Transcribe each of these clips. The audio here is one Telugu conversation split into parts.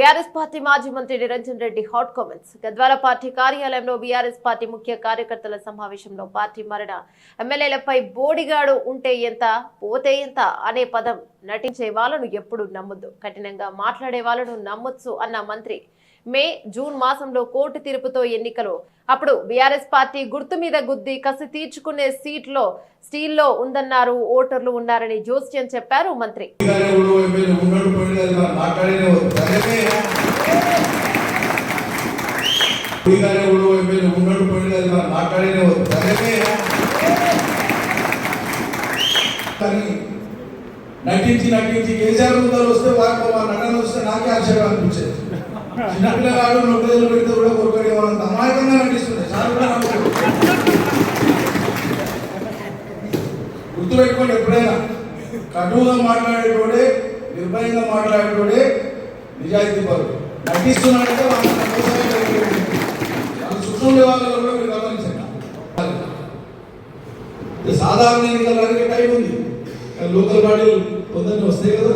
బీఆర్ఎస్ పార్టీ మాజీ మంత్రి Niranjan Reddy hot comments. Gadwal party కార్యాలయంలో బీఆర్ఎస్ పార్టీ ముఖ్య కార్యకర్తల సమావేశంలో పార్టీ మరణ. ఎమ్మెల్యేలపై బోడిగాడు ఉంటే ఎంత పోతే ఎంత అనే పదం నటించే వాళ్ళను ఎప్పుడు నమ్మొద్దు. కఠినంగా మాట్లాడే వాళ్ళను నమ్మొచ్చు అన్న మంత్రి మే జూన్ మాసంలో కోర్టు తీర్పుతో ఎన్నికలు. అప్పుడు బీఆర్ఎస్ పార్టీ గుర్తు మీద గుద్ది కసి తీర్చుకునే సీట్లో స్టీల్లో ఉందన్నారు ఓటర్లు ఉన్నారని జోస్యం చెప్పారు మంత్రి. కానీ నటించి నటించి కేసీఆర్ ముందర వస్తే వారికి మా నటన వస్తే నాకే ఆశ్చర్యం అనిపించేది. చిన్నపిల్లగాడు నొక్కలు పెడితే కూడా కొరకడే వాళ్ళంత అమాయకంగా నటిస్తుంది సార్ కూడా గుర్తుపెట్టుకోండి ఎప్పుడైనా. కటువుగా మాట్లాడేటోడే నిర్భయంగా మాట్లాడేటోడే నిజాయితీ పరుడు. నటిస్తున్నాడంటే వాళ్ళ చుట్టూ ఉండే వాళ్ళు కూడా మీరు గమనించండి. సాధారణ ఇంత టైం ఉంది. లోకల్ బాడీలు తొందరగా వస్తాయి కదా.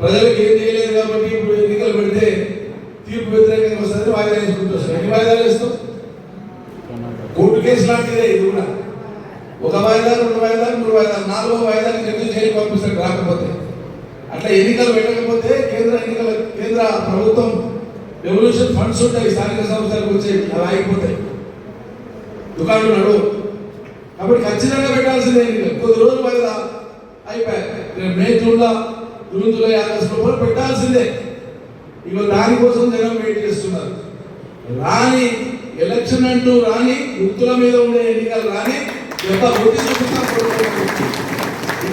ప్రజలకు ఏం చేయలేదు కాబట్టి ఇప్పుడు ఎన్నికలు పెడితే తీర్పు వ్యతిరేకంగా వస్తుంది వాయిదా వేసుకుంటూ వస్తారు. ఎన్ని వాయిదాలు వేస్తాం? కోర్టు కేసు లాంటిదే ఇది కూడా. ఒక వాయిదా రెండు వాయిదాలు మూడు వాయిదాలు నాలుగో వాయిదాలు జడ్జి జైలు పంపిస్తాడు రాకపోతే. అట్లా ఎన్నికలు పెట్టకపోతే కేంద్ర ఎన్నికల కేంద్ర ప్రభుత్వం రెవల్యూషన్ ఫండ్స్ ఉంటాయి స్థానిక సంస్థలకు వచ్చే అలా అయిపోతాయి దుకాణాలు నడువు కాబట్టి ఖచ్చితంగా పెట్టాల్సిందే కొద్ది రోజులు వాయిదా అయిపోయాయి. రేపు మే జూన్లో జూన్ జూలై ఆగస్టు లోపల పెట్టాల్సిందే. ఇక దానికోసం జనం వెయిట్ చేస్తున్నారు. రాని ఎలక్షన్ అంటూ రాని గుర్తుల మీద ఉండే ఎన్నికలు రాని ఎంత ఒత్తి చూపిస్తా